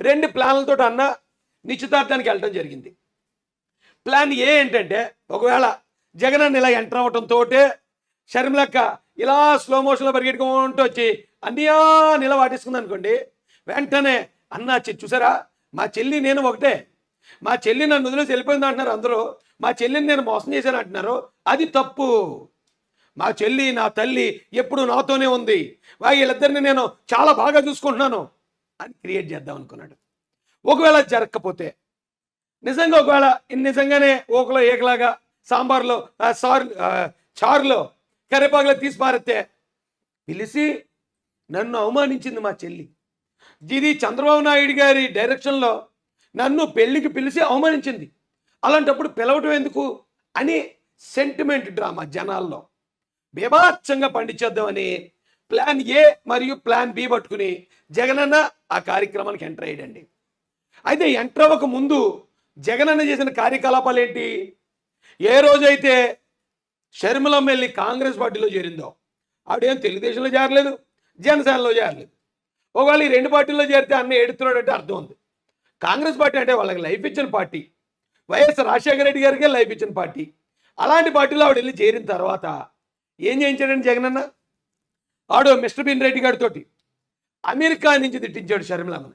రెండు ప్లాన్లతో అన్న నిశ్చితార్థానికి వెళ్ళడం జరిగింది. ప్లాన్ ఏ ఏంటంటే ఒకవేళ జగన్ అన్న ఇలా ఎంటర్ అవ్వటంతో షర్మిలక్క ఇలా స్లో మోషన్లో పరిగెట్టుకుంటూ వచ్చి అన్నయ్యా నిల వాటేసుకుంది అనుకోండి వెంటనే అన్న చె- చూసారా? మా చెల్లి నేను ఒకటే. మా చెల్లి నన్ను వదిలేసి వెళ్ళిపోయింది అంటున్నారు అందరూ. మా చెల్లిని నేను మోసం చేశాను అంటున్నారు. అది తప్పు. మా చెల్లి నా తల్లి ఎప్పుడు నాతోనే ఉంది. వా- వీళ్ళిద్దరిని నేను చాలా బాగా చూసుకుంటున్నాను. అది క్రియేట్ చేద్దాం అనుకున్నాడు. ఒకవేళ జరగకపోతే నిజంగా ఒకవేళ నిజంగానే ఓకలో ఏకలాగా సాంబార్లో సార్ చారులో కరివేపాకులో తీసి పారితే పిలిచి నన్ను అవమానించింది మా చెల్లి. ఇది చంద్రబాబు నాయుడు గారి డైరెక్షన్లో నన్ను పెళ్ళికి పిలిచి అవమానించింది. అలాంటప్పుడు పిలవటం ఎందుకు అని సెంటిమెంట్ డ్రామా జనాల్లో. బీభాత్సంగా పండించేద్దామని ప్లాన్ ఏ మరియు ప్లాన్ బి పట్టుకుని జగనన్న ఆ కార్యక్రమానికి ఎంటర్ అయ్యాడండి. అయితే ఎంటర్ అవ్వక ముందు జగనన్న చేసిన కార్యకలాపాలు ఏంటి? ఏ రోజైతే షర్మిలమ్మ వెళ్ళి కాంగ్రెస్ పార్టీలో చేరిందో ఆవిడేం తెలుగుదేశంలో చేరలేదు జనసేనలో చేరలేదు. ఒకవేళ ఈ రెండు పార్టీల్లో చేరితే అన్న ఏడుతున్నాడంటే అర్థం ఉంది. కాంగ్రెస్ పార్టీ అంటే వాళ్ళకి లైఫ్ ఇచ్చిన పార్టీ వైఎస్ రాజశేఖర రెడ్డి గారికే లైఫ్ ఇచ్చిన పార్టీ. అలాంటి పార్టీలో ఆవిడ వెళ్ళి చేరిన తర్వాత ఏం చేయించాడండి జగనన్న? ఆడో మిస్టర్ బిన్ రెడ్డి గారితోటి అమెరికా నుంచి తిట్టించాడు షర్మిలామని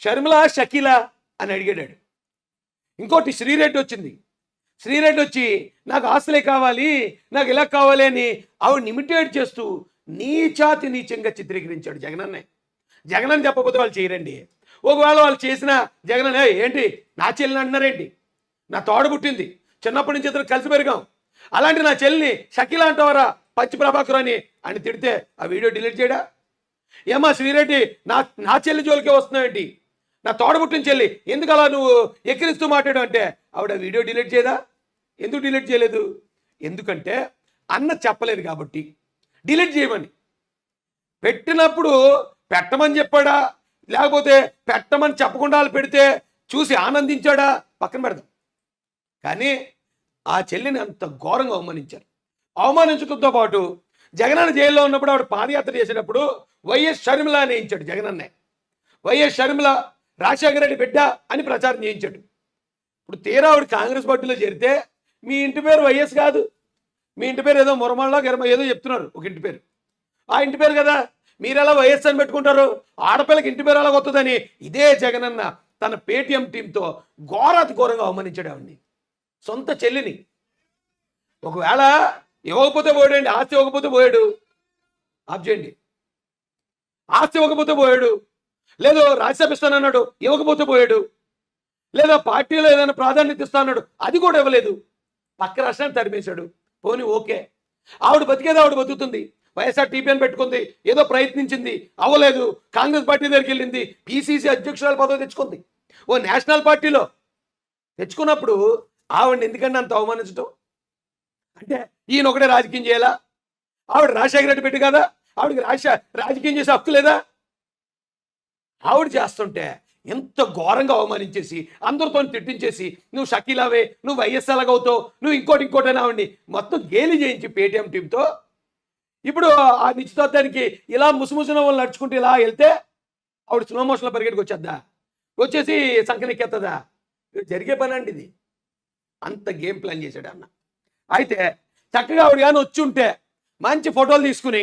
షర్మిల షకీలా అని అడిగాడు ఇంకోటి శ్రీరెడ్డి వచ్చింది. శ్రీరెడ్డి వచ్చి నాకు ఆస్తులే కావాలి నాకు ఇలా కావాలి అని ఆవిడ ఇమిటేట్ చేస్తూ నీచాతి నీచంగా చిత్రీకరించాడు జగనన్నే. జగనని చెప్పకపోతే వాళ్ళు చేయరండి. ఒకవేళ వాళ్ళు చేసిన జగనన్న ఏంటి? నా చెల్లిని అంటున్నారేంటి నా తోడ పుట్టింది. చిన్నప్పటి నుంచి ఇద్దరు కలిసి పెరిగాం. అలాంటి నా చెల్లిని షకీలా అంటావరా? పచ్చి ప్రభాకర్ అని అని తిడితే ఆ వీడియో డిలీట్ చేయడా? ఏమా శ్రీరెడ్డి నా నా చెల్లి జోలికే వస్తున్నావేంటి? నా తోడబుట్టిన చెల్లి ఎందుకు అలా నువ్వు ఎక్కిరిస్తూ మాట్లాడు అంటే ఆవిడ వీడియో డిలీట్ చేయదా? ఎందుకు డిలీట్ చేయలేదు? ఎందుకంటే అన్న చెప్పలేదు కాబట్టి. డిలీట్ చేయమని. పెట్టినప్పుడు పెట్టమని చెప్పాడా? లేకపోతే పెట్టమని చెప్పకుండా పెడితే చూసి ఆనందించాడా? పక్కన పెడదాం. కానీ ఆ చెల్లిని అంత ఘోరంగా అవమానించారు. అవమానించడంతో పాటు జగనన్న జైల్లో ఉన్నప్పుడు ఆవిడ పాదయాత్ర చేసేటప్పుడు వైఎస్ షర్మిల నేయించాడు జగనన్నే. వైఎస్ షర్మిల రాజశేఖర రెడ్డి బిడ్డ అని ప్రచారం చేయించాడు. ఇప్పుడు తీరా ఆవిడ కాంగ్రెస్ పార్టీలో చేరితే మీ ఇంటి పేరు వైఎస్ కాదు. మీ ఇంటి పేరు ఏదో మురమల్లో గిరమ ఏదో చెప్తున్నారు ఒక ఇంటి పేరు. ఆ ఇంటి పేరు కదా. మీరు ఎలా వైఎస్ అని పెట్టుకుంటారు? ఆడపిల్లకి ఇంటి పేరు ఎలా వస్తుందని ఇదే జగనన్న తన పేటిఎం టీంతో ఘోరాతి ఘోరంగా అవమానించాడు ఆవిడ్ని. సొంత చెల్లిని. ఒకవేళ ఇవ్వకపోతే పోయాడండి ఆస్తి ఇవ్వకపోతే పోయాడు. ఆఫ్ చేయండి. ఆస్తి ఇవ్వకపోతే పోయాడు. లేదు రాజ్యసభ ఇస్తానన్నాడు ఇవ్వకపోతే పోయాడు. లేదా పార్టీలో ఏదైనా ప్రాధాన్యత ఇస్తానన్నాడు అది కూడా ఇవ్వలేదు. పక్క రాష్ట్రాన్ని తరిమేశాడు. పోనీ ఓకే. ఆవిడ బతికేది ఆవిడ బతుకుతుంది. వైఎస్ఆర్ టీపీఎన్ పెట్టుకుంది ఏదో ప్రయత్నించింది అవ్వలేదు. కాంగ్రెస్ పార్టీ దగ్గరికి వెళ్ళింది పీసీసీ అధ్యక్షురాల పదవి తెచ్చుకుంది. ఓ నేషనల్ పార్టీలో తెచ్చుకున్నప్పుడు ఆవిడని ఎందుకంటే అంత అవమానించడం అంటే ఈయన ఒకటే రాజకీయం చేయాలా? ఆవిడ రాజశేఖర రెడ్డి పెట్టి కదా? ఆవిడకి రాజ రాజకీయం చేసే హక్కు లేదా? ఆవిడ చేస్తుంటే ఎంత ఘోరంగా అవమానించేసి అందరితో తిట్టించేసి నువ్వు షకీలావే నువ్వు వైఎస్ అవుతావు నువ్వు ఇంకోటి ఇంకోటి అని ఆవిడ్ని మొత్తం గేలి చేయించి పేటీఎం టీంతో ఇప్పుడు ఆ నిశ్చితార్థానికి ఇలా ముసుముసిన వాళ్ళు నడుచుకుంటూ ఇలా వెళ్తే ఆవిడ స్లో మోషన్లో పరిగెట్టుకు వచ్చేద్దా? వచ్చేసి సంఖ్యనెక్కేస్తుందా జరిగే పని అండి ఇది. అంత గేమ్ ప్లాన్ చేశాడు అన్న. అయితే చక్కగా ఆవిడ కానీ వచ్చి ఉంటే మంచి ఫోటోలు తీసుకుని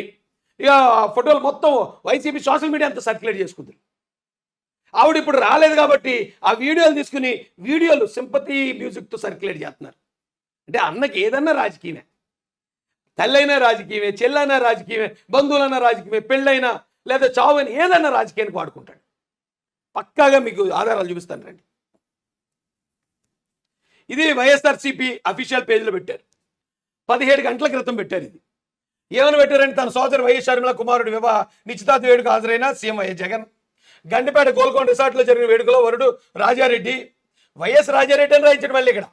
ఇక ఫోటోలు మొత్తం వైసీపీ సోషల్ మీడియా అంతా సర్క్యులేట్ చేసుకుంది. ఆవిడ ఇప్పుడు రాలేదు కాబట్టి ఆ వీడియోలు తీసుకుని వీడియోలు సింపతి మ్యూజిక్తో సర్క్యులేట్ చేస్తున్నారు. అంటే అన్నకి ఏదన్నా రాజకీయమే. తల్లైనా రాజకీయమే చెల్లైనా రాజకీయమే బంధువులైనా రాజకీయమే పెళ్ళైనా లేదా చావని ఏదన్నా రాజకీయానికి వాడుకుంటాడు. పక్కాగా మీకు ఆధారాలు చూపిస్తాను రండి. ఇది వైఎస్ఆర్సీపీ అఫీషియల్ పేజీలో పెట్టారు. పదిహేడు గంటల క్రితం పెట్టారు ఇది. ఏమని పెట్టారంటే తన సోదరు వైఎస్ షర్మిల కుమారుడు వివాహ నిశ్చితార్థ వేడుక హాజరైన సీఎం వైఎస్ జగన్. గండిపేట గోల్కొండ రిసార్ట్లో జరిగిన వేడుకలో వరుడు రాజారెడ్డి వైఎస్ రాజారెడ్డి అని రాయించడం మళ్ళీ ఇక్కడ.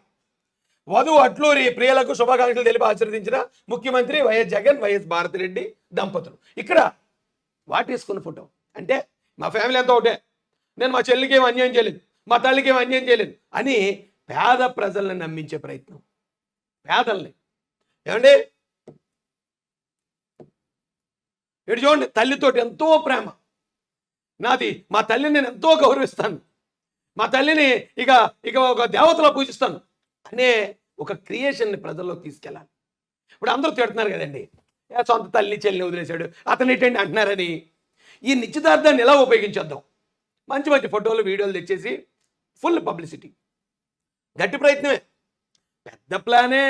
వధువు అట్లూరి ప్రియులకు శుభాకాంక్షలు తెలిపి ఆశీర్వదించిన ముఖ్యమంత్రి వైఎస్ జగన్ వైఎస్ భారతిరెడ్డి దంపతులు. ఇక్కడ వాటేసుకున్న ఫోటో? అంటే మా ఫ్యామిలీ అంతా ఒకటే. నేను మా చెల్లికి ఏం అన్యాయం చేయలేదు మా తల్లికి ఏం అన్యాయం చేయలేదు అని పేద ప్రజల్ని నమ్మించే ప్రయత్నం. పేదల్ని. ఏమండి? ఇటు చూడండి తల్లితోటి ఎంతో ప్రేమ. నాది మా తల్లిని నేను ఎంతో గౌరవిస్తాను. మా తల్లిని ఇక ఇక ఒక దేవతలో పూజిస్తాను. అనే ఒక క్రియేషన్ని ప్రజల్లోకి తీసుకెళ్ళాలి. ఇప్పుడు అందరూ తిడుతున్నారు కదండి. సొంత తల్లి చెల్లిని వదిలేశాడు. అతను ఏంటండి అంటున్నారని. ఈ నిశ్చితార్థాన్ని ఎలా ఉపయోగించేద్దాం? మంచి మంచి ఫోటోలు వీడియోలు తెచ్చేసి ఫుల్ పబ్లిసిటీ. గట్టి ప్రయత్నమే. పెద్ద ప్లానే.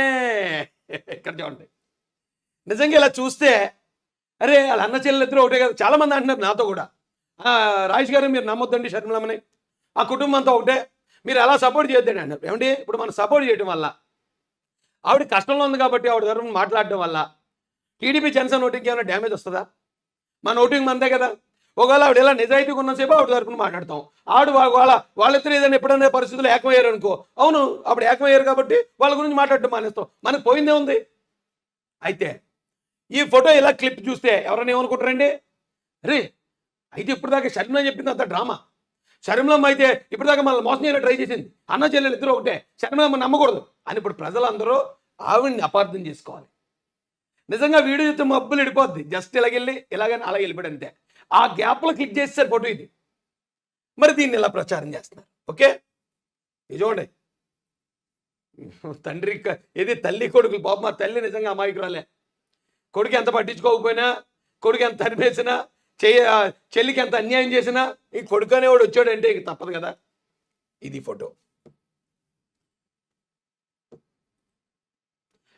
ఇక్కడ చూడండి నిజంగా ఇలా చూస్తే అరే వాళ్ళ అన్న చెల్లెలిద్దరూ ఒకటే కదా. చాలా మంది అంటున్నారు నాతో కూడా. రాజేష్ గారు మీరు నమ్మొద్దండి షర్మిలమ్మని. ఆ కుటుంబం అంతా ఒకటే. మీరు అలా సపోర్ట్ చేయొద్దండి అంటారు ఏమండి? ఇప్పుడు మనం సపోర్ట్ చేయడం వల్ల ఆవిడ కష్టంలో ఉంది కాబట్టి ఆవిడ తరఫున మాట్లాడడం వల్ల టీడీపీ జనసేన ఓటింగ్కి ఏమైనా డ్యామేజ్ వస్తుందా? మన ఓటింగ్ మనదే కదా. ఒకవేళ ఆవిడ ఎలా నిజాయితీగా ఉన్నసేపు ఆవిడ తరపున మాట్లాడతాం. ఆడు వాళ్ళ వాళ్ళిద్దరు ఏదైనా ఎప్పుడైనా పరిస్థితులు ఏకమయ్యారు అనుకో. అవును అప్పుడు ఏకమయ్యారు కాబట్టి వాళ్ళ గురించి మాట్లాడటం మానేస్తాం. మనకు పోయిందే ఉంది. అయితే ఈ ఫోటో ఇలా క్లిప్ చూస్తే ఎవరైనా ఏమనుకుంటారండి? రే అయితే ఇప్పటిదాకా షర్మిల చెప్పింది అంత డ్రామా. షర్మిలమ్మ అయితే ఇప్పటిదాకా మళ్ళీ మనల్ని మోసం చేయడానికి ట్రై చేసింది. అన్న చెల్లెలు ఇద్దరు ఒకటే. షర్మిలమ్మ నమ్మకూడదు. అని ఇప్పుడు ప్రజలందరూ ఆవిడ్ని అపార్థం చేసుకోవాలి. నిజంగా వీడియో చూస్తే మబ్బులు ఇడిపోద్ది. జస్ట్ ఇలాగెళ్ళి ఇలాగని అలా వెళ్ళిపోయాడు అంతే. ఆ గ్యాప్లో క్లిక్ చేస్తారు ఫోటో ఇది. మరి దీన్ని ఇలా ప్రచారం చేస్తున్నారు? ఓకే? ఇది చూడండి. తండ్రి ఇది తల్లి కొడుకులు? బాబు మా తల్లి నిజంగా అమాయకురాలే. కొడుకు ఎంత పట్టించుకోకపోయినా కొడుకు ఎంత తరిమేసినా చెయ్య చెల్లికి ఎంత అన్యాయం చేసినా ఈ కొడుకు అనేవాడు వచ్చాడంటే ఇక తప్పదు కదా. ఇది ఫోటో.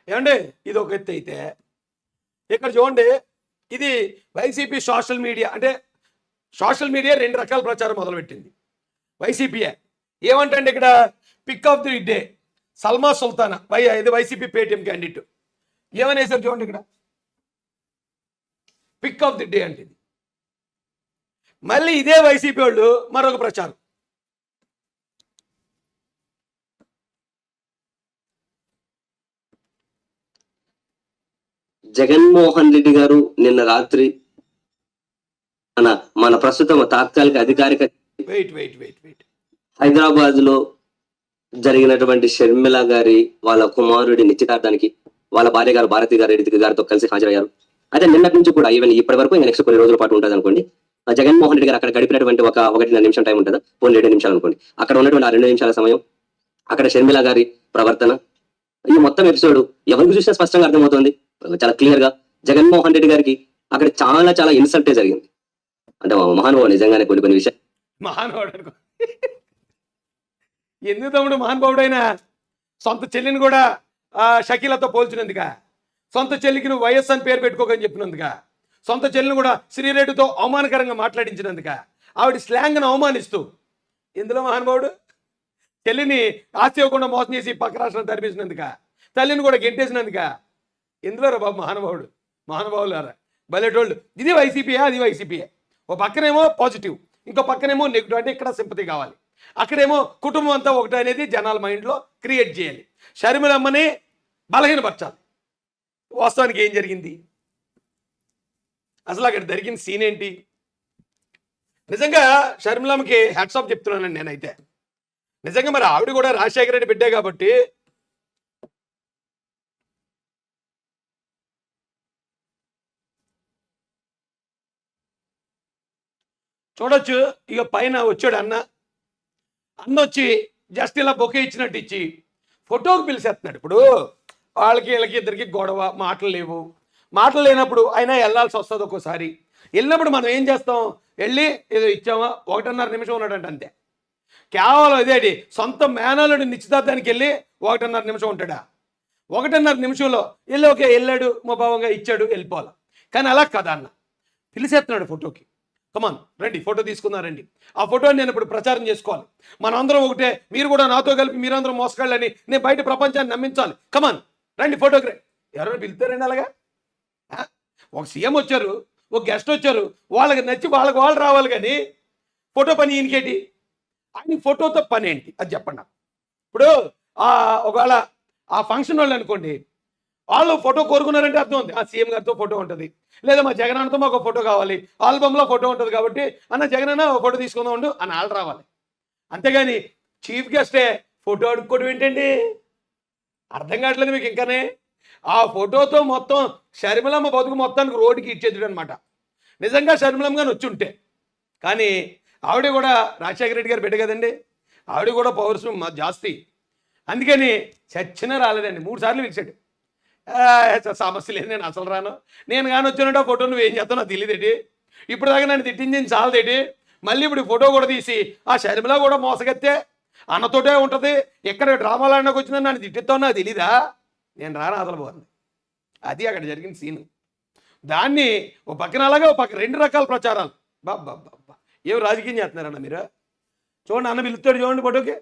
ఏమండి? ఇది ఒక ఎత్తు అయితే. ఇక్కడ చూడండి. ఇది వైసీపీ సోషల్ మీడియా అంటే సోషల్ మీడియా రెండు రకాల ప్రచారం మొదలుపెట్టింది. వైసీపీఏ ఏమంటండి ఇక్కడ? Pic of the day Salma Sultana. Why ఇది వైసీపీ పేటిఎం క్యాండిడేట్ ఏమనేసారు చూడండి ఇక్కడ. పిక్ ఆఫ్ ది డే అంటే మళ్ళీ ఇదే వైసీపీ వాళ్ళు మరొక ప్రచారం. జగన్మోహన్ రెడ్డి గారు నిన్న రాత్రి మన మన ప్రస్తుతం తాత్కాలిక అధికారిక వెయిట్ వెయిట్ వెయిట్ వెయిట్ హైదరాబాద్లో జరిగినటువంటి షర్మిల గారి వాళ్ళ కుమారుడి నిశ్చితార్థానికి వాళ్ళ భార్య గారు భారతి గారి రెడ్డి గారితో కలిసి హాజరయ్యారు. అయితే నిన్నటి నుంచి కూడా ఈవెన్ ఇప్పటి వరకు నెక్స్ట్ కొన్ని రోజుల పాటు ఉంటుంది అనుకోండి. జగన్మోహన్ రెడ్డి గారు అక్కడ గడిపినటువంటి ఒక ఒకటిన్నర నిమిషం టైం ఉంటుందా? పోనీ రెండు నిమిషాలు అనుకోండి. అక్కడ ఉన్నటువంటి ఆ రెండు నిమిషాల సమయం అక్కడ షర్మిల గారి ప్రవర్తన ఈ మొత్తం ఎపిసోడ్ ఎవరికి చూసినా స్పష్టంగా అర్థమవుతుంది. చాలా క్లియర్గా జగన్మోహన్ రెడ్డి గారికి అక్కడ చాలా చాలా ఇన్సల్టే జరిగింది. అంటే మహానుభావు నిజంగానే కొన్ని కొన్ని విషయాలు మహానుభావుడు అనుకో. ఎందుకు తమ్ముడు మహానుభావుడైనా? సొంత చెల్లిని కూడా ఆ, షకీలతో పోల్చినందుక. సొంత చెల్లికి నువ్వు వైఎస్ అని పేరు పెట్టుకోకని చెప్పినందుక. సొంత చెల్లిని కూడా శ్రీరెడ్డితో అవమానకరంగా మాట్లాడించినందుక. ఆవిడ స్లాంగ్ను అవమానిస్తూ. ఎందులో మహానుభావుడు? చెల్లిని ఆస్తి ఇవ్వకుండా మోసం చేసి పక్క రాష్ట్రం తరిపించినందుక తల్లిని కూడా గెంటేసినందుక. ఎందులో రా బాబు మహానుభావుడు? మహానుభావులారా. బలెటోళ్ళు ఇది వైసీపీయా? అది వైసీపీయే. ఓ పక్కనేమో పాజిటివ్ ఇంకో పక్కనేమో నెగిటివ్ అంటే ఇక్కడ సింపతి కావాలి. అక్కడేమో కుటుంబం అంతా ఒకటి అనేది జనాల మైండ్లో క్రియేట్ చేయాలి. షర్మిలమ్మని బలహీనపరచాలి. వాస్తవానికి ఏం జరిగింది? అసలు అక్కడ జరిగిన సీన్ ఏంటి? నిజంగా షర్మిలమ్మకి హ్యాట్స్ ఆఫ్ చెప్తున్నానండి నేనైతే. నిజంగా మరి ఆవిడ కూడా రాజశేఖర రెడ్డి బిడ్డే కాబట్టి చూడొచ్చు. ఇక పైన వచ్చాడు అన్న. అన్న వచ్చి జస్ట్ ఇలా బొకే ఇచ్చినట్టు ఇచ్చి ఫోటోకి పిలిచేస్తున్నాడు. ఇప్పుడు వాళ్ళకి వీళ్ళకి ఇద్దరికి గొడవ మాటలు లేవు. మాటలు లేనప్పుడు అయినా వెళ్ళాల్సి వస్తుంది ఒక్కోసారి. వెళ్ళినప్పుడు మనం ఏం చేస్తాం? వెళ్ళి ఏదో ఇచ్చామా? ఒకటిన్నర నిమిషం ఉన్నాడంట అంతే. కేవలం ఇదేంటి సొంత మేనలుడు నిశ్చితార్థానికి వెళ్ళి ఒకటిన్నర నిమిషం ఉంటాడా? ఒకటిన్నర నిమిషంలో వెళ్ళి ఓకే వెళ్ళాడు ముభావంగా ఇచ్చాడు వెళ్ళిపోవాలి. కానీ అలా కదా అన్న పిలిచేస్తున్నాడు ఫోటోకి. కమాన్ రండి ఫోటో తీసుకున్నారండి ఆ ఫోటోని నేను ఇప్పుడు ప్రచారం చేసుకోవాలి. మనందరం ఒకటే మీరు కూడా నాతో కలిపి మీరందరం మోసగాళ్ళని నేను బయట ప్రపంచాన్ని నమ్మించాలి. కమాన్ రండి ఫోటోకి ఎవరైనా పిలుస్తారండి అలాగా? ఒక సీఎం వచ్చారు ఒక గెస్ట్ వచ్చారు వాళ్ళకి నచ్చి వాళ్ళకి వాళ్ళు రావాలి కానీ ఫోటో పని ఈయనకేటి ఆయన ఫోటోతో పని ఏంటి? అది చెప్పండి నాకు. ఇప్పుడు ఒకవేళ ఆ ఫంక్షన్ వాళ్ళు అనుకోండి వాళ్ళు ఫోటో కోరుకున్నారంటే అర్థం ఉంది. ఆ సీఎం గారితో ఫోటో ఉంటుంది. లేదా మా జగన్ అన్నతో మాకు ఫోటో కావాలి. ఆల్బంలో ఫోటో ఉంటుంది కాబట్టి అన్న జగన్ అన్న ఫోటో తీసుకుందాం ఉండు అని వాళ్ళు రావాలి. అంతేగాని చీఫ్ గెస్టే ఫోటో అడుక్కోవడం ఏంటండి? అర్థం కావట్లేదు మీకు ఇంకానే. ఆ ఫోటోతో మొత్తం షర్మిలమ్మ బతుకు మొత్తానికి రోడ్డుకి ఇచ్చేది అనమాట నిజంగా షర్మిలమ్మ గాని వచ్చి ఉంటే. కానీ ఆవిడ కూడా రాజశేఖర రెడ్డి గారు పెట్టే కదండి. ఆవిడ కూడా పవర్స్ మా జాస్తి. అందుకని చచ్చిన రాలేదండి. మూడు సార్లు పిలిచాడు. సమస్య లేదు నేను అసలు రాను. నేను కానీ వచ్చినట్టు ఫోటో నువ్వు ఏం చేస్తావు నాకు తెలియదేటి ఇప్పుడు దాకా నన్ను తిట్టింది చాలదేటి మళ్ళీ ఇప్పుడు ఫోటో కూడా తీసి ఆ షర్మిల కూడా మోసగత్తే అన్నతోటే ఉంటుంది. ఎక్కడ డ్రామాలు ఆడినాకు వచ్చిందని నన్ను తిట్టిస్తావు నాకు తెలీదా? నేను రాను అసలు పోను అది అక్కడ జరిగిన సీన్. దాన్ని ఓ పక్కన అలాగే ఓ పక్కన రెండు రకాల ప్రచారాలు. బాబ్బా బాబా ఏం రాజకీయం చేస్తున్నారన్న మీరు? చూడండి అన్న పిలుస్తాడు చూడండి ఫోటోకి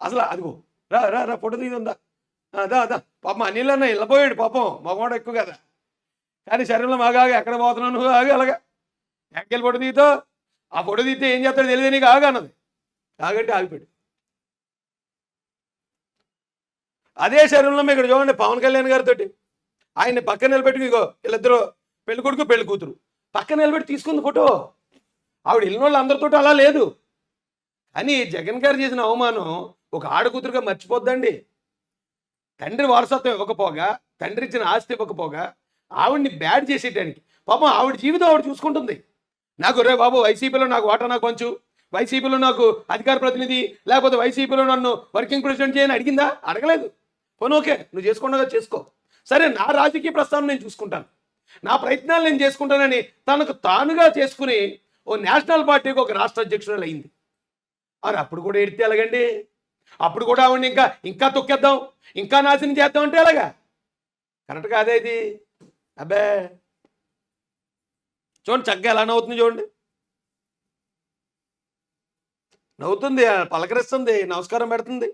అసలు అదిగో రా రా రా ఫోటో ఉందా? అదా అదా. పాపం అనిల్ అన్న వెళ్ళిపోయాడు పాపం. మగవాడు ఎక్కువ కదా. కానీ శరీరంలో మాగా ఎక్కడ పోతున్నావు నువ్వు? ఆగి అలాగా. ఎక్కడికి ఫోటో తీతో ఆ ఫోటో తీస్తే ఏం చేస్తాడు తెలియదు నీకు ఆగానది అన్నది. ఆగంటే ఆగిపోయాడు. అదే శరీరంలో ఇక్కడ చూడండి పవన్ కళ్యాణ్ గారితో ఆయన్ని పక్కన నిలబెట్టుకు ఇగో వీళ్ళిద్దరు పెళ్ళి కొడుకు పెళ్ళి కూతురు. పక్కన నిలబెట్టి తీసుకుంది ఫోటో. ఆవిడ వెళ్ళిన వాళ్ళు అందరితో అలా లేదు. కానీ జగన్ గారు చేసిన అవమానం ఒక ఆడకూతురుగా మర్చిపోద్దండి. తండ్రి వారసత్వం ఇవ్వకపోగా తండ్రి ఇచ్చిన ఆస్తి ఇవ్వకపోగా ఆవిడ్ని బ్యాడ్ చేసేయడానికి పాపం ఆవిడ జీవితం ఆవిడ చూసుకుంటుంది. నాకు రే బాబు వైసీపీలో నాకు వాటా నాకు పంచు. వైసీపీలో నాకు అధికార ప్రతినిధి లేకపోతే వైసీపీలో నన్ను వర్కింగ్ ప్రెసిడెంట్ చేయని అడిగిందా? అడగలేదు. పోనీ ఓకే నువ్వు చేసుకుండగా చేసుకో. సరే నా రాజకీయ ప్రస్థానం నేను చూసుకుంటాను. నా ప్రయత్నాలు నేను చేసుకుంటానని తనకు తానుగా చేసుకుని ఓ నేషనల్ పార్టీకి ఒక రాష్ట్ర అధ్యక్షురాలు అయింది అరే అప్పుడు కూడా ఎడితే ఎలాగండి? అప్పుడు కూడా ఆవిడ ఇంకా ఇంకా తొక్కేద్దాం ఇంకా నాశనం చేద్దాం అంటే ఎలాగా? కరెక్ట్ కాదే ఇది? అబ్బే. చూడండి చక్కగా ఎలా నవ్వుతుంది చూడండి. నవ్వుతుంది పలకరిస్తుంది నమస్కారం పెడుతుంది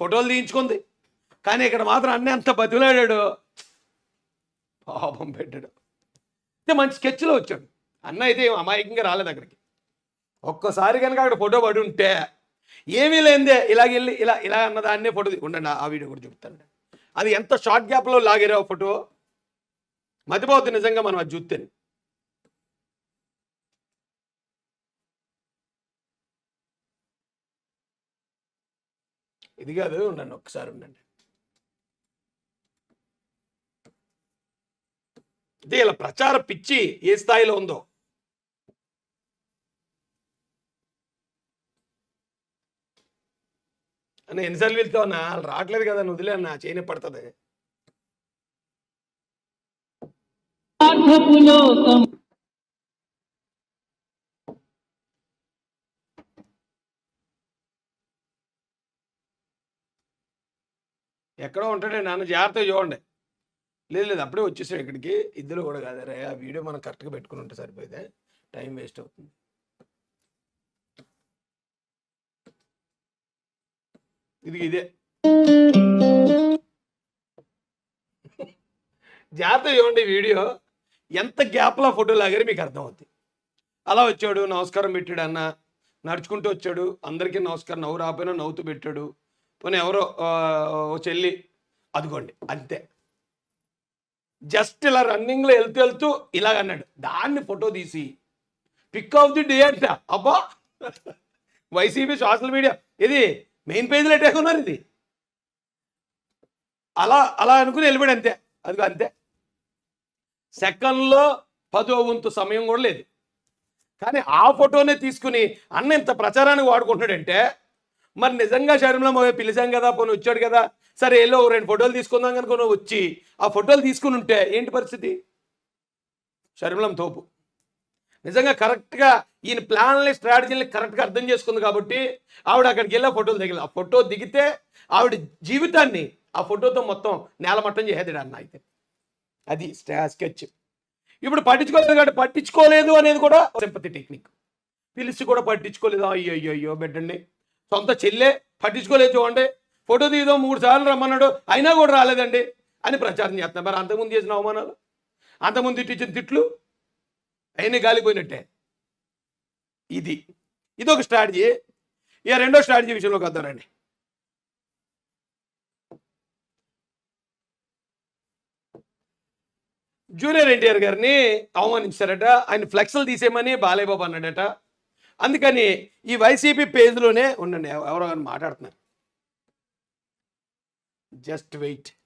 ఫోటోలు తీయించుకుంది. కానీ ఇక్కడ మాత్రం అన్నీ అంత బతిలాడాడు పాపం పెట్టాడు. అయితే మంచి స్కెచ్లో వచ్చాడు. అన్న అయితే అమాయకంగా రాలేదు అక్కడికి. ఒక్కసారి కనుక అక్కడ ఫోటో పడి ఉంటే ఏమీ లేదే ఇలాగ వెళ్ళి ఇలా ఇలా అన్నదాన్నే ఫోటో ఉండండి ఆ వీడియో కూడా చూపుతాను అది ఎంత షార్ట్ గ్యాప్లో లాగారో ఫోటో. మతిపోతుంది నిజంగా మనం అది చూస్తే ఇది కాదు ఉండండి ఒక్కసారి ఉండండి. ఇదే ఇలా ప్రచార పిచ్చి ఏ స్థాయిలో ఉందో. అన్న ఎన్నిసార్లు వెళ్తావు అన్న? వాళ్ళు రావట్లేదు కదా నువ్వు వదిలే అన్న చేయని పడుతుంది. ఎక్కడో ఉంటాడే నాన్న జాగ్రత్తగా చూడండి. లేదు లేదు అప్పుడే వచ్చేసాడు ఇక్కడికి. ఇద్దరు కూడా కాదరే ఆ వీడియో మనం కరెక్ట్గా పెట్టుకుని ఉంటే సరిపోయితే టైం వేస్ట్ అవుతుంది. ఇది ఇదే. జాగ్రత్త చూడండి వీడియో? ఎంత గ్యాప్లో ఫోటో లాగారు మీకు అర్థమవుతుంది అలా వచ్చాడు నమస్కారం పెట్టాడు అన్న. నడుచుకుంటూ వచ్చాడు అందరికీ నమస్కారం. నవ్వు రాపోయినా నవ్వుతూ పెట్టాడు. పోనీ ఎవరో ఓ చెల్లి అదిగోండి అంతే. జస్ట్ ఇలా రన్నింగ్లో వెళ్తూ వెళ్తూ ఇలాగ అన్నాడు. దాన్ని ఫోటో తీసి పిక్ ఆఫ్ ది డే అంట. అబ్బా! YCP social media. ఇది మెయిన్ పేజీలో ఎట్టేకున్నారు ఇది? అలా అలా అనుకుని వెళ్ళిపోయాడు అంతే. అదిగో అంతే. సెకండ్లో పదో వంతు సమయం కూడా లేదు. కానీ ఆ ఫోటోనే తీసుకుని అన్న ఇంత ప్రచారానికి వాడుకుంటున్నాడంటే మరి నిజంగా షర్మిల మోయ పిలిచాం కదా పోనీ వచ్చాడు కదా సరే ఏలో ఓ రెండు ఫోటోలు తీసుకుందాం కనుక వచ్చి ఆ ఫోటోలు తీసుకుని ఉంటే ఏంటి పరిస్థితి? షర్మిలం తోపు. నిజంగా కరెక్ట్గా ఈయన ప్లాన్ని స్ట్రాటజీని కరెక్ట్గా అర్థం చేసుకుంది కాబట్టి ఆవిడ అక్కడికి వెళ్ళి ఫోటోలు దిగలేదు ఆ ఫోటో దిగితే ఆవిడ జీవితాన్ని ఆ ఫోటోతో మొత్తం నేలమట్టం చేసేది అన్న అయితే. అది స్కెచ్. ఇప్పుడు పట్టించుకోలేదు కాబట్టి పట్టించుకోలేదు అనేది కూడా సింపతి టెక్నిక్. పిలిచి కూడా పట్టించుకోలేదు. అయ్యో అయ్యో అయ్యో బిడ్డండి సొంత చెల్లె పట్టించుకోలేదు చూడండి. ఫోటో తీయదో మూడు సార్లు రమ్మన్నాడు. అయినా కూడా రాలేదండి అని ప్రచారం చేస్తున్నారు. మరి అంతకుముందు చేసిన అవమానాలు? అంతకుముందు తిట్టించిన తిట్లు? అవన్నీ గాలిపోయినట్టే ఇది ఇది. ఒక స్ట్రాటజీ. ఇక రెండో స్ట్రాటజీ విషయంలోకి వద్దారండి జూనియర్ ఎన్టీఆర్ గారిని అవమానించారట. ఆయన ఫ్లెక్స్లు తీసేయమని బాలయ్యబాబు అన్నాడట. అందుకని ఈ వైసీపీ పేజ్లోనే ఉండండి. ఎవరో మాట్లాడుతున్నారు. Just wait.